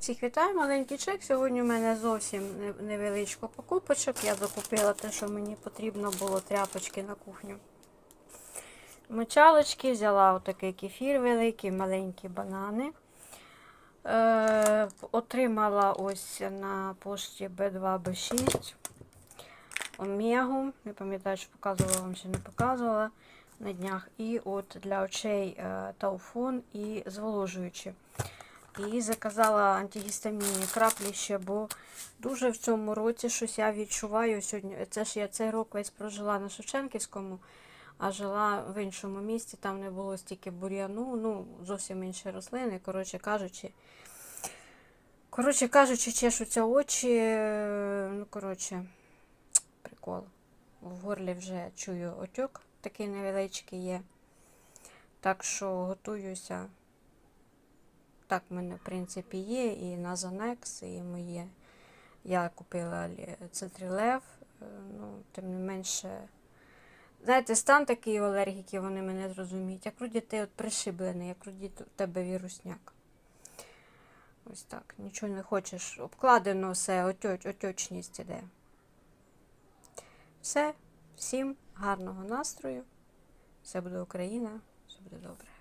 Всіх вітаю, маленький чек. Сьогодні у мене зовсім не- невеличко покупочок. Я закупила те, що мені потрібно було тряпочки на кухню. Мочалочки, взяла отакий кефір великий, маленькі банани. Е, отримала ось на пошті B2, B6 омегу. Не пам'ятаю, чи показувала вам, чи не показувала на днях. І от для очей е, тауфон і зволожуючі. І заказала антигістамінні краплі ще, бо дуже в цьому році щось я відчуваю сьогодні. Це ж я цей рок весь прожила на Шевченківському, а жила в іншому місті, там не було стільки бур'яну, ну, зовсім інші рослини, коротше кажучи. Коротше кажучи, чешуться очі. е, Ну, коротше, прикол. В горлі вже чую отек, такий невеличкий є. Так що готуюся. Так, в мене, в принципі, є і Назанекс, і моє. Я купила Цитрилев, е, ну, тим не менше. Знаєте, стан такий у алергіків, вони мене зрозуміють. Як вроді ти от пришиблений, як вроді у тебе вірусняк. Ось так. Нічого не хочеш. Обкладено все, отьоч, отьочність іде. Все. Всім гарного настрою. Все буде Україна, все буде добре.